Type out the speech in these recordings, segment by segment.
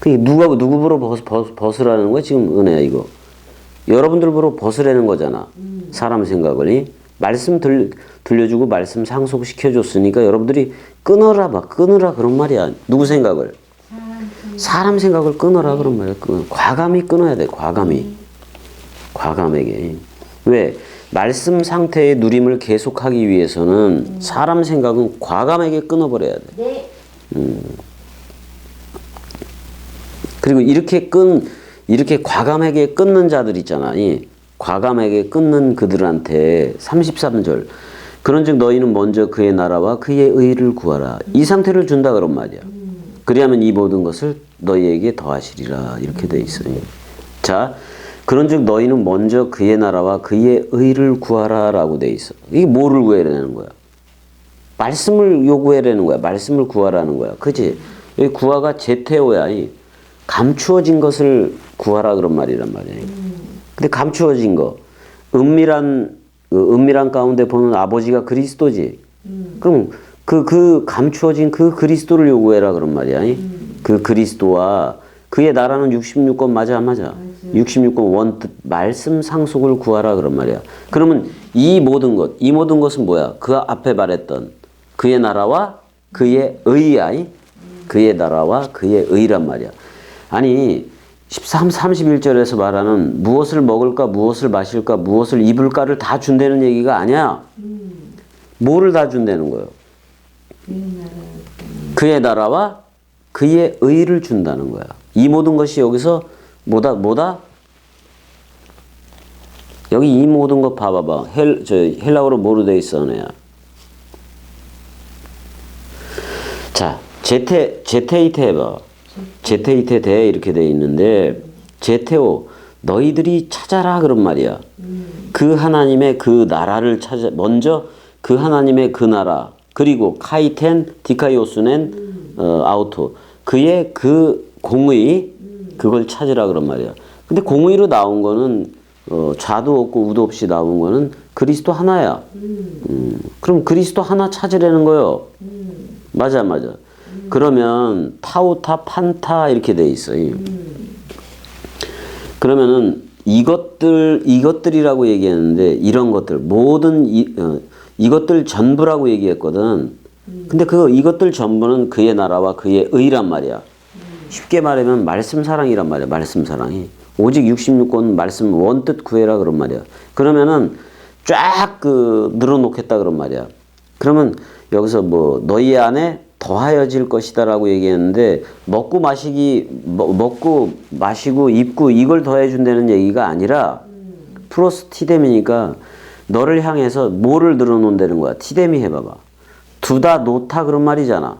그 누가 누구 보러 벗, 벗, 벗 으라는 거야 지금 은혜야 이거. 여러분들 보러 벗으라는 거잖아. 사람 생각을 이? 말씀 들, 들려주고 말씀 상속시켜 줬으니까 여러분들이 끊어라 봐 끊으라 그런 말이야. 누구 생각을? 사람 생각을 끊어라 그런 말이야. 끊어. 과감히 끊어야 돼. 과감히. 과감하게. 왜? 말씀 상태의 누림을 계속하기 위해서는 사람 생각은 과감하게 끊어버려야 돼. 네. 그리고 이렇게 끈 이렇게 과감하게 끊는 자들 있잖아. 이 과감하게 끊는 그들한테 33절 그런즉 너희는 먼저 그의 나라와 그의 의를 구하라. 이 상태를 준다 그런 말이야. 그리하면 이 모든 것을 너희에게 더하시리라. 이렇게 돼 있어요. 자, 그런즉 너희는 먼저 그의 나라와 그의 의를 구하라라고 돼 있어. 이게 뭐를 구해라는 거야? 말씀을 요구해라는 거야. 말씀을 구하라는 거야. 그지? 여기 구하가 제테오야. 이 감추어진 것을 구하라 그런 말이란 말이야. 근데 감추어진 거, 은밀한 그 은밀한 가운데 보는 아버지가 그리스도지. 그럼 그 그 감추어진 그 그리스도를 요구해라 그런 말이야. 이? 그 그리스도와 그의 나라는 66권 맞아 안 맞아? 66권 원뜻 말씀 상속을 구하라 그런 말이야. 그러면 이 모든 것, 이 모든 것은 뭐야? 그 앞에 말했던 그의 나라와 그의 의야. 이? 그의 나라와 그의 의란 말이야. 아니 13, 31절에서 말하는 무엇을 먹을까, 무엇을 마실까, 무엇을 입을까를 다 준다는 얘기가 아니야. 뭐를 다 준다는 거예요? 그의 나라와 그의 의를 준다는 거야. 이 모든 것이 여기서 뭐다, 뭐다? 여기 이 모든 것 봐봐봐. 헬, 저, 헬라어로 뭐로 돼 있어, 너야? 자, 제테, 제테이테 해봐. 제테이테 대 이렇게 돼 있는데, 제테오, 너희들이 찾아라 그런 말이야. 그 하나님의 그 나라를 찾아, 먼저 그 하나님의 그 나라, 그리고 카이텐, 디카이오스넨, 어, 아우토. 그의 그 공의, 그걸 찾으라 그런 말이야. 근데 공의로 나온 거는, 어, 좌도 없고 우도 없이 나온 거는 그리스도 하나야. 음, 그럼 그리스도 하나 찾으라는 거요. 맞아, 맞아. 그러면 타우타, 판타 이렇게 돼 있어. 요 그러면은 이것들 이것들이라고 얘기했는데 이런 것들 모든 이, 어, 이것들 전부라고 얘기했거든. 근데 그 이것들 전부는 그의 나라와 그의 의란 말이야. 쉽게 말하면 말씀 사랑이란 말이야. 말씀 사랑이. 오직 66권 말씀 원뜻 구해라 그런 말이야. 그러면은 쫙 그 늘어놓겠다 그런 말이야. 그러면 여기서 뭐 너희 안에 더하여질 것이다라고 얘기했는데 먹고 마시기 먹- 먹고 마시고 입고 이걸 더해 준다는 얘기가 아니라 플러스 티뎀이니까 너를 향해서 뭐를 늘어놓는다는 거야. 티뎀이 해봐봐. 두 다 놓다 그런 말이잖아.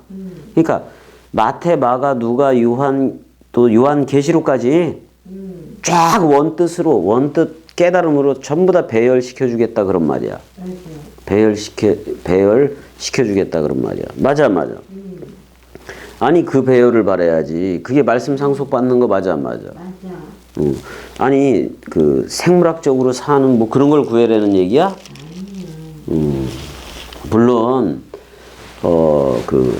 그러니까 마태, 마가, 누가, 요한 또 요한 계시록까지 쫙 원뜻으로 원뜻 깨달음으로 전부 다 배열시켜 주겠다 그런 말이야. 배열시켜 배열 시켜 주겠다 그런 말이야. 맞아 맞아. 아니 그 배열을 바래야지. 그게 말씀 상속 받는 거 맞아 안 맞아. 맞아. 응. 아니 그 생물학적으로 사는 뭐 그런 걸 구해라는 얘기야? 음. 물론 어 그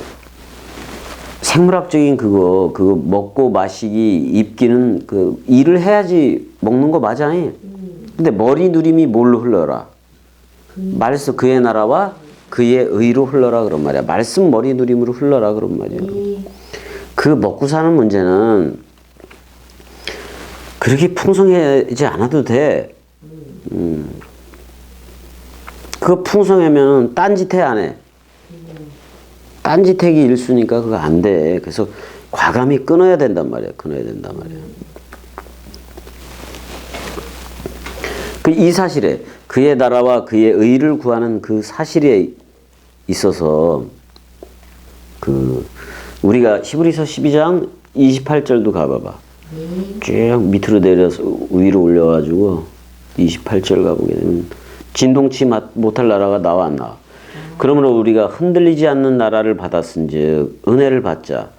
생물학적인 그거 그거 먹고 마시기 입기는 그 일을 해야지 먹는 거 맞아. 근데 머리 누림이 뭘로 흘러라? 말씀 그의 나라와 그의 의로 흘러라 그런 말이야. 말씀 머리 누림으로 흘러라 그런 말이야. 네. 그 먹고 사는 문제는 그렇게 풍성하지 않아도 돼. 음. 그거 풍성하면 딴짓 해 안 해. 딴짓하기 일수니까 그거 안 돼. 그래서 과감히 끊어야 된단 말이야. 끊어야 된단 말이야. 그 이 사실에 그의 나라와 그의 의를 구하는 그 사실에 있어서 그 우리가 히브리서 12장 28절도 가봐봐. 쭉 밑으로 내려서 위로 올려가지고 28절 가보게 되면 진동치 마- 못할 나라가 나와 안 나와. 그러므로 우리가 흔들리지 않는 나라를 받았은즉 은혜를 받자.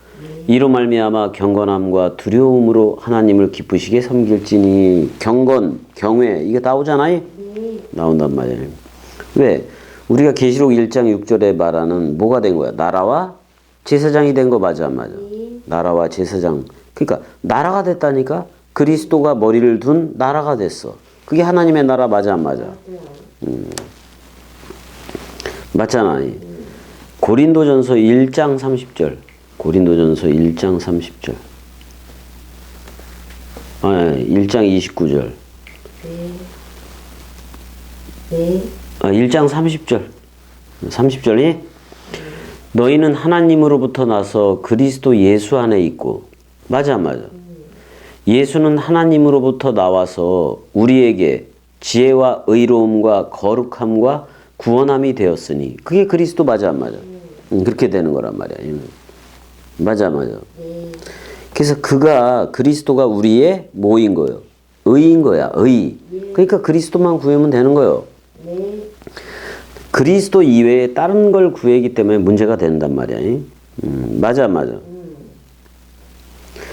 이로 말미암아 경건함과 두려움으로 하나님을 기쁘시게 섬길지니 경건, 경외 이게 나오잖아요. 나온단 말이에요. 왜? 우리가 계시록 1장 6절에 말하는 뭐가 된 거야? 나라와 제사장이 된 거 맞아 안 맞아? 나라와 제사장. 그러니까 나라가 됐다니까 그리스도가 머리를 둔 나라가 됐어. 그게 하나님의 나라 맞아 안 맞아? 음. 맞잖아. 고린도전서 1장 30절. 고린도전서 1장 30절. 아, 1장 29절. 아, 1장 30절. 30절이 너희는 하나님으로부터 나서 그리스도 예수 안에 있고 맞아 안 맞아. 예수는 하나님으로부터 나와서 우리에게 지혜와 의로움과 거룩함과 구원함이 되었으니 그게 그리스도 맞아 안 맞아. 음, 그렇게 되는 거란 말이야. 음. 맞아 맞아. 네. 그래서 그가 그리스도가 우리의 뭐인 거예요? 의인 거야. 의. 그러니까 그리스도만 구하면 되는 거예요. 네. 그리스도 이외에 다른 걸 구하기 때문에 문제가 된단 말이야. 음, 맞아, 맞아.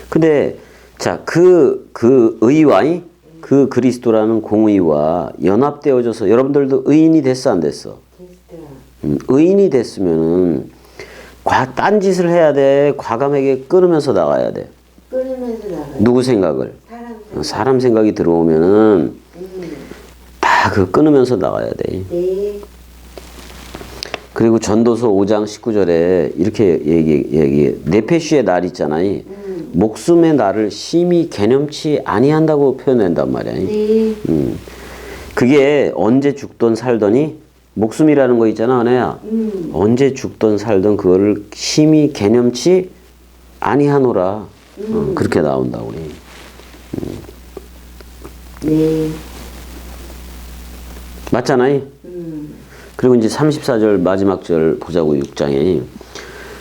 근데 자, 그, 그 의와 이? 그 그리스도라는 공의와 연합되어져서 여러분들도 의인이 됐어, 안 됐어? 음, 의인이 됐으면은 과, 딴 짓을 해야 돼. 과감하게 끊으면서 나가야 돼. 끊으면서 나가. 누구 생각을? 사람 어, 사람 생각이 들어오면은 음. 다 그 끊으면서 나가야 돼. 네. 그리고 전도서 5장 19절에 이렇게 얘기, 얘기, 네페슈의 날 있잖아요. 목숨의 날을 심히 개념치 아니한다고 표현한단 말이야. 네. 음. 그게 언제 죽던 살더니 목숨이라는 거 있잖아, 은혜야. 음. 언제 죽던 살던 그거를 심히 개념치 아니하노라. 어, 그렇게 나온다고 우리. 네. 맞잖아요. 음. 그리고 이제 34절 마지막 절 보자고 6장에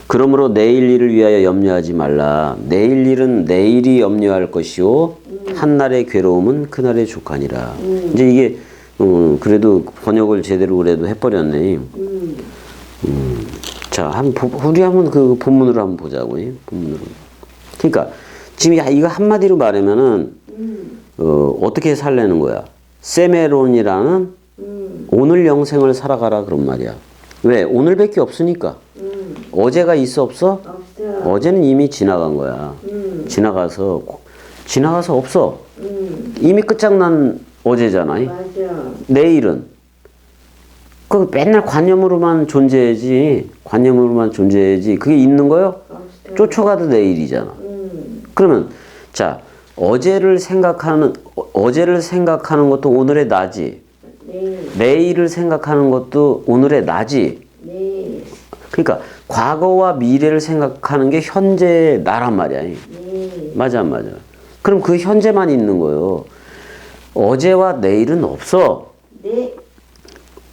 그러므로 내일 일을 위하여 염려하지 말라 내일 일은 내일이 염려할 것이요 한날의 괴로움은 그날의 족하니라 이제 이게 음, 그래도 번역을 제대로 그래도 해버렸네 음. 자 한 우리 한번 그 본문으로 한번 보자고 요 본문으로 그러니까 지금 야, 이거 한마디로 말하면은 음. 어, 어떻게 살려는 거야 세메론이라는 음. 오늘 영생을 살아가라 그런 말이야. 왜? 오늘밖에 없으니까. 음. 어제가 있어 없어? 없어. 어제는 이미 지나간 거야. 음. 지나가서 지나가서 없어. 음. 이미 끝장난 어제잖아. 맞아. 내일은 그 맨날 관념으로만 존재해야지. 관념으로만 존재해야지. 그게 있는 거요? 없어. 쫓아가도 내일이잖아. 음. 그러면 자 어제를 생각하는 어- 어제를 생각하는 것도 오늘의 나지. 네. 내일을 생각하는 것도 오늘의 나지. 네. 그러니까 과거와 미래를 생각하는 게 현재의 나란 말이야. 네. 맞아, 안 맞아. 그럼 그 현재만 있는 거예요. 어제와 내일은 없어. 네.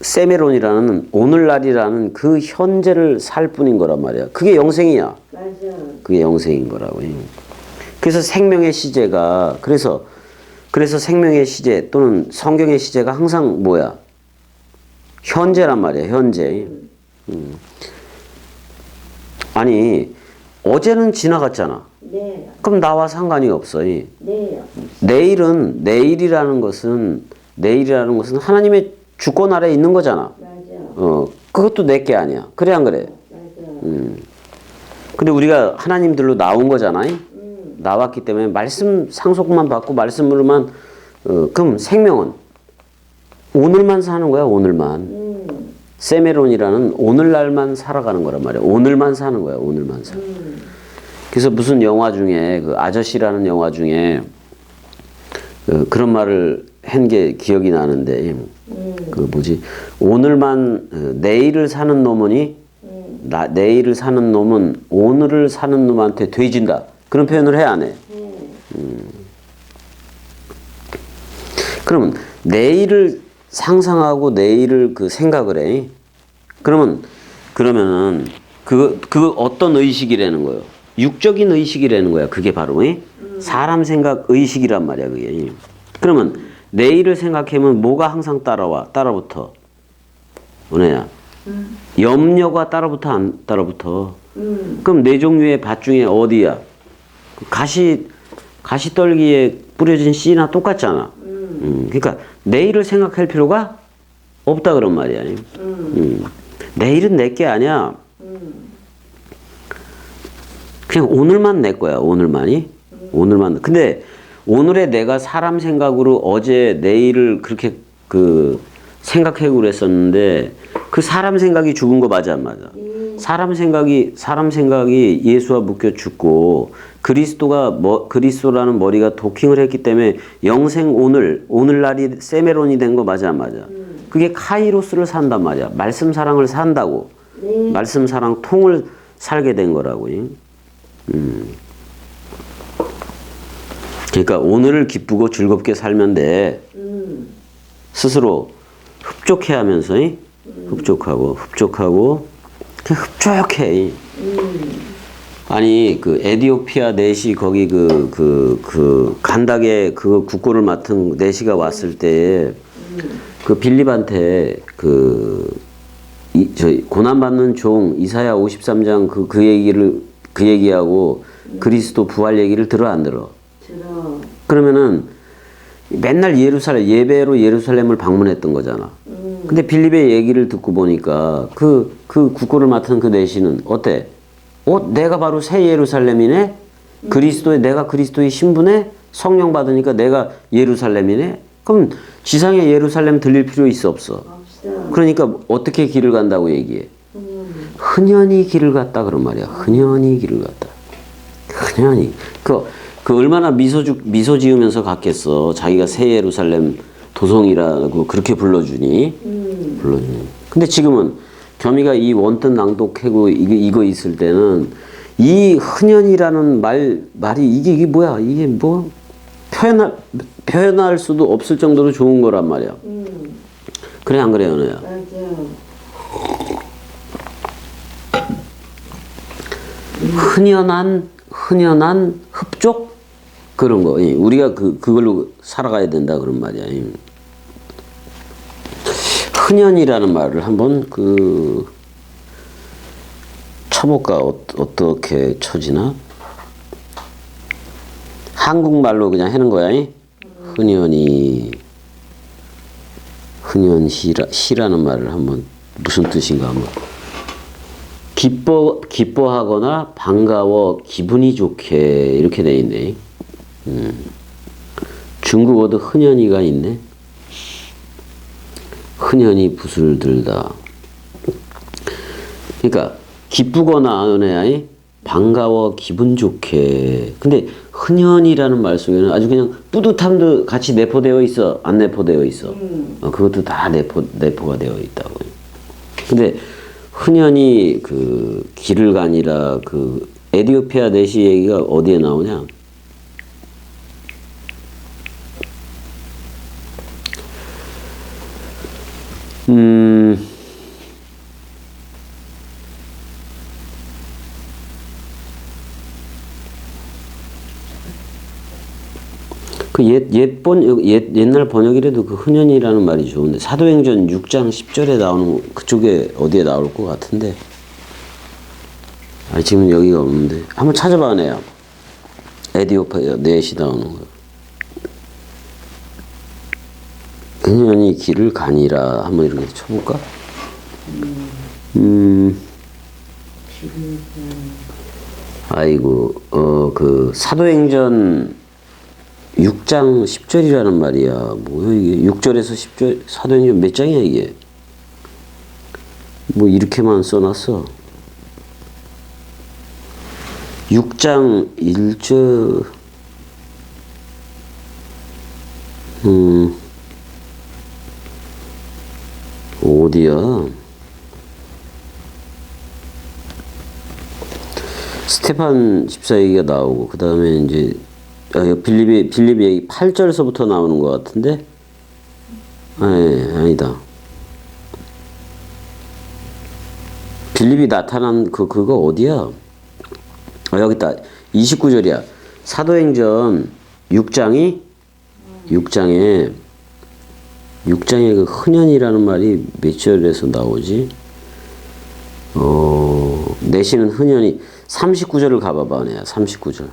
세메론이라는 오늘날이라는 그 현재를 살 뿐인 거란 말이야. 그게 영생이야. 맞아. 그게 영생인 거라고. 그래서 생명의 시제가 그래서 그래서 생명의 시제 또는 성경의 시제가 항상 뭐야? 현재란 말이야. 현재. 음. 아니 어제는 지나갔잖아. 네. 그럼 나와 상관이 없어. 이. 네. 내일은 내일이라는 것은 내일이라는 것은 하나님의 주권 아래 있는 거잖아. 맞아. 어 그것도 내 게 아니야. 그래 안 그래? 맞아. 근데 우리가 하나님들로 나온 거잖아. 음. 나왔기 때문에 말씀 상속만 받고 말씀으로만 어, 그럼 생명은 오늘만 사는 거야 오늘만 음. 세메론이라는 오늘날만 살아가는 거란 말이야 오늘만 사는 거야 오늘만 사 음. 그래서 무슨 영화 중에 그 아저씨라는 영화 중에 그 그런 말을 한 게 기억이 나는데 음. 그 뭐지 오늘만 어, 내일을 사는 놈은이 음. 나, 내일을 사는 놈은 오늘을 사는 놈한테 돼진다 그런 표현을 해 안 해? 네. 그러면 내일을 상상하고 내일을 그 생각을 해. 그러면 그러면은 그, 그 어떤 의식이라는 거예요? 육적인 의식이라는 거야. 그게 바로 예? 사람 생각 의식이란 말이야. 그게. 그러면 내일을 생각하면 뭐가 항상 따라와? 따라붙어. 은혜야. 염려가 따라붙어 안 따라붙어. 음. 그럼 네 종류의 밭 중에 어디야? 가시 가시떨기에 뿌려진 씨나 똑같잖아. 음, 그러니까 내일을 생각할 필요가 없다 그런 말이야. 음. 내일은 내 게 아니야. 그냥 오늘만 내 거야. 오늘만이. 오늘만. 근데 오늘의 내가 사람 생각으로 어제 내일을 그렇게 그 생각하고 그랬었는데 그 사람 생각이 죽은 거 맞아 안 맞아? 사람 생각이 사람 생각이 예수와 묶여 죽고 그리스도가 뭐 그리스도라는 머리가 도킹을 했기 때문에 영생 오늘 오늘날이 세메론이 된 거 맞아 안 맞아? 그게 카이로스를 산단 말이야. 말씀 사랑을 산다고. 네. 말씀 사랑 통을 살게 된 거라고. 음. 그러니까 오늘을 기쁘고 즐겁게 살면 돼. 음. 스스로 흡족해 하면서 이? 흡족하고 흡족하고 그냥 흡족해. 이. 아니 그 에디오피아 내시 거기 그그 그 간닥에 그 국고를 맡은 내시가 왔을 때 그 빌립한테 그 이, 저 고난 받는 종 이사야 53장 그 그 얘기를 그 얘기하고 그리스도 부활 얘기를 들어 안 들어. 들어. 그러면은 맨날 예루살렘 예배로 예루살렘을 방문했던 거잖아. 근데 빌립의 얘기를 듣고 보니까 그 그 국고를 맡은 그 내시는 어때? 어, 내가 바로 새 예루살렘이네. 그리스도의 내가 그리스도의 신분에 성령 받으니까 내가 예루살렘이네. 그럼 지상의 예루살렘 들릴 필요 있어 없어? 없어. 그러니까 어떻게 길을 간다고 얘기해? 흔연히 길을 갔다 그런 말이야. 흔연히 길을 갔다. 흔연히 그, 그 얼마나 미소 주, 미소 지으면서 갔겠어. 자기가 새 예루살렘 도성이라고 그렇게 불러주니 불러주니. 근데 지금은 겸이가 이 원뜻 낭독하고 이거 이거 있을 때는 이 흔연이라는 말 말이 이게 이게 뭐야? 이게 뭐 표현할 표현할 수도 없을 정도로 좋은 거란 말이야. 음. 그래 안 그래 연우야? 맞아. 흔연한 흔연한 흡족 그런 거 예, 우리가 그 그걸로 살아가야 된다 그런 말이야. 예. 흔연이라는 말을 한번 그 쳐볼까 어, 어떻게 쳐지나? 한국말로 그냥 하는 거야. 예? 흔연히 흔연시라 시라는 말을 한번 무슨 뜻인가 한번. 기뻐 기뻐하거나 반가워 기분이 좋게 이렇게 돼 있네. 음. 중국어도 흔연히가 있네. 흔연히 붓을 들다. 그러니까 기쁘거나 은혜야 반가워 기분 좋게. 근데 흔연이라는 말 속에는 아주 그냥 뿌듯함도 같이 내포되어 있어. 안 내포되어 있어. 어, 그것도 다 내포 내포가 되어 있다고. 근데 흔연히 그 길을 가니라 그 에디오피아 내시 얘기가 어디에 나오냐? 음. 그 옛, 옛 번, 옛, 옛날 번역이라도 그 흔연이라는 말이 좋은데, 사도행전 6장 10절에 나오는, 그쪽에 어디에 나올 것 같은데. 아니, 지금 여기가 없는데. 한번 찾아봐, 내야. 에디오피아 넷이 나오는 거. 흔연히 길을 가니라. 한번 이렇게 쳐볼까? 음. 아이고, 어, 그, 사도행전 6장 10절이라는 말이야. 뭐야, 이게. 6절에서 10절, 사도행전 몇 장이야, 이게? 뭐, 이렇게만 써놨어. 6장 1절, 음, 어디야? 스테판 집사 얘기가 나오고 그 다음에 이제 아, 빌립이 빌립 얘기 8절에서부터 나오는 것 같은데? 아니 아니다. 빌립이 나타난 그 그거 어디야? 아 여기 있다 29절이야. 사도행전 6장이? 6장에 6장에 그 흔연이라는 말이 몇 절에서 나오지? 어, 내시는 흔연히 39절을 가봐봐, 내가 39절.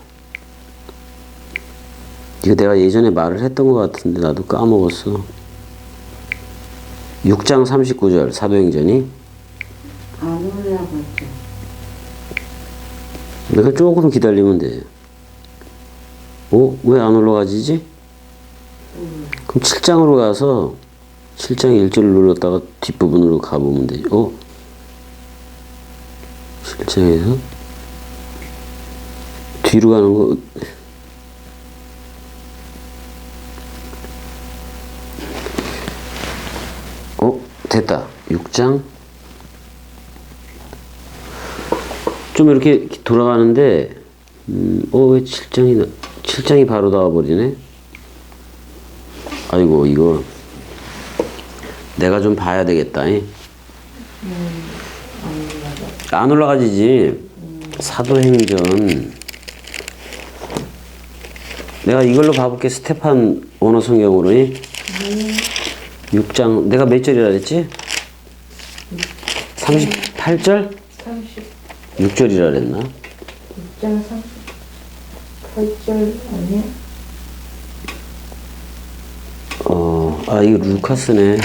이거 내가 예전에 말을 했던 것 같은데 나도 까먹었어. 6장 39절 사도행전이 안 올라갔죠. 내가 조금 기다리면 돼. 어? 왜 안 올라가지지? 그럼 7장으로 가서 7장 1절을 눌렀다가 뒷부분으로 가보면 되지. 어? 7장에서 뒤로 가는 거 어? 됐다. 6장 좀 이렇게 돌아가는데 음, 어, 왜 7장이, 나, 7장이 바로 나와버리네? 아이고, 이거. 내가 좀 봐야 되겠다. 잉? 안 올라가지지. 사도행전. 내가 이걸로 봐볼게. 스테판 원어 성경으로. 잉? 6장. 내가 몇 절이라 그랬지? 38절? 30, 6절이라 그랬나? 6장 38절 아니야? 어, 아, 이거 루카스네.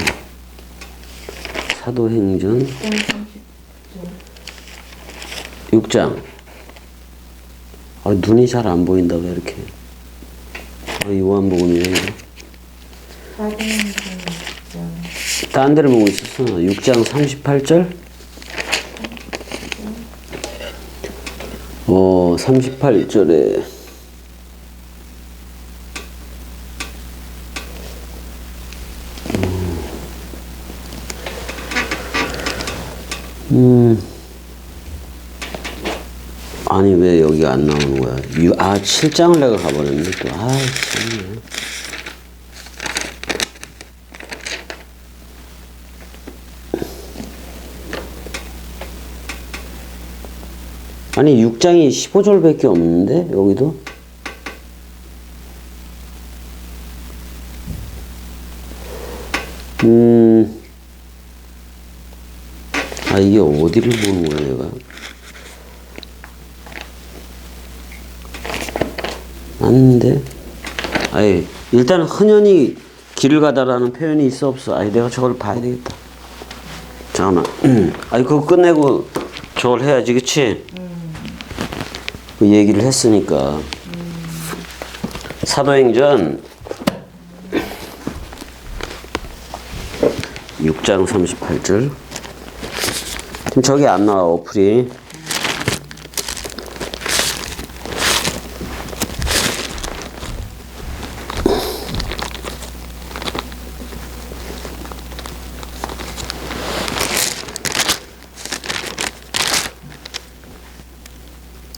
사도행전 6장 30절 6장. 아, 눈이 잘 안 보인다, 왜 이렇게. 아, 요한복음이네, 이거. 사도행전 6장 딴 데를 보고 있었어. 6장 38절? 어, 38절에. 아니, 왜 여기 안 나오는 거야? 유- 아, 7장을 내가 가버렸네, 또. 아, 참네. 아니 6장이 15절밖에 없는데 여기도 음. 아 이게 어디를 보는 거야 내가 맞는데. 아니 일단 흔연히 길을 가다라는 표현이 있어 없어. 아니 내가 저걸 봐야 되겠다. 잠깐만. 아니 그거 끝내고 저걸 해야지 그치? 그 얘기를 했으니까. 사도행전 6장 38절. 지금 저기 안 나와 어플이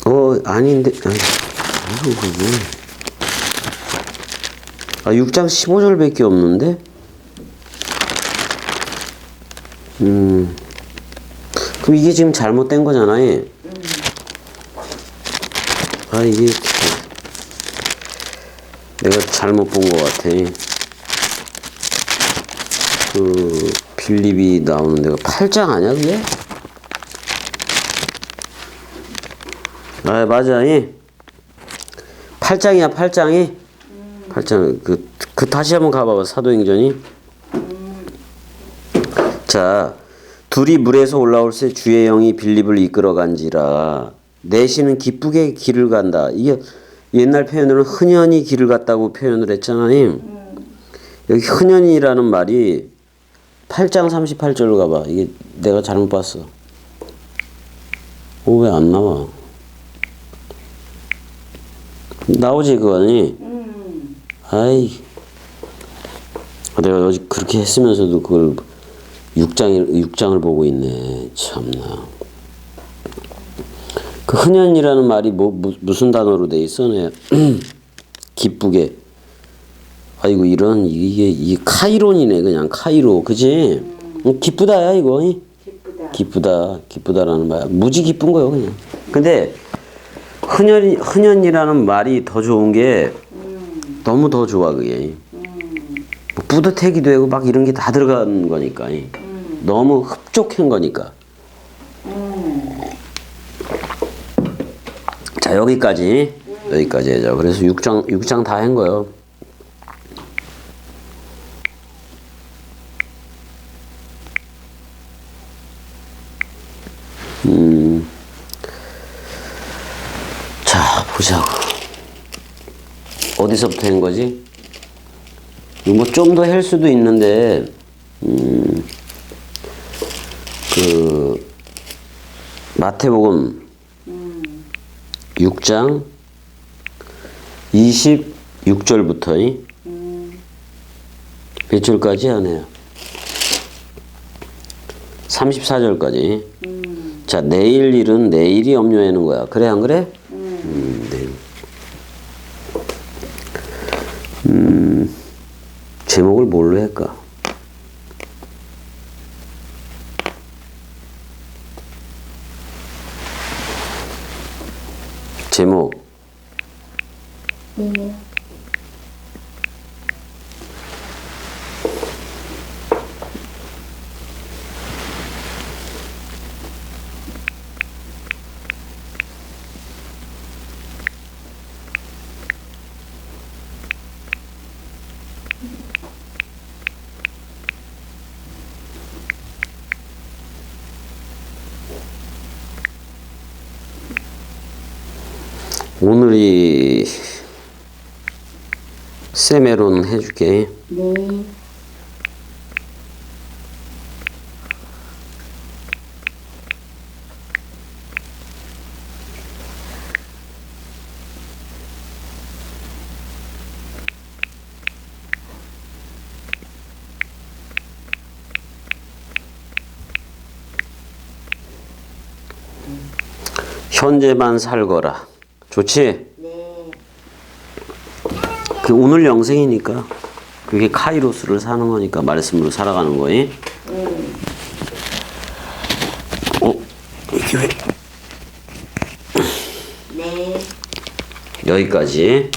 어 아닌데 아니 아이고 그거 아 6장 15절밖에 없는데? 음. 그럼 이게 지금 잘못된 거잖아요 아 이게 내가 잘못 본 것 같아. 그 빌립이 나오는 데가 8장 아니야 그게? 아 맞아. 이 8장이야 8장이. 8장 그, 그 다시 한번 가봐봐 사도행전이. 자 둘이 물에서 올라올 새 주의 영이 빌립을 이끌어간지라. 내시는 기쁘게 길을 간다. 이게 옛날 표현으로는 흔연히 길을 갔다고 표현을 했잖아요 여기 흔연이라는 말이 8장 38절로 가봐. 이게 내가 잘못 봤어. 어 왜 안 나와 나오지 그거니? 아이. 내가 어제 그렇게 했으면서도 그걸 6장, 6장을 보고 있네. 참나. 그 흔연이라는 말이 뭐 무, 무슨 단어로 돼 있어? 네. 기쁘게. 아이고 이런 이게 이 카이론이네 그냥. 카이로. 그지? 음, 기쁘다야 이거. 기쁘다. 기쁘다. 기쁘다라는 말. 무지 기쁜 거요 그냥. 근데 흔연 흔연이라는 말이 더 좋은 게 너무 더 좋아 그게. 뭐 뿌듯하기도 하고 막 이런 게 다 들어간 거니까. 너무 흡족한 거니까. 자 여기까지. 여기까지 하자 그래서 6장 6장 다 한 거요 한 거지? 뭐 좀 더 할 수도 있는데 음, 그 마태복음 6장 26절부터 몇 절까지 하네요. 34절까지. 자, 내일 일은 내일이 염려하는 거야. 그래, 안 그래? 음, 네. 음, 제목을 뭘로 할까? 제목. 네. 오늘이 세메론 해줄게. 네. 현재만 살거라. 좋지? 네. 그 오늘 영생이니까 그게 카이로스를 사는 거니까 말씀으로 살아가는 거이. 어? 이게 왜 네. 여기까지.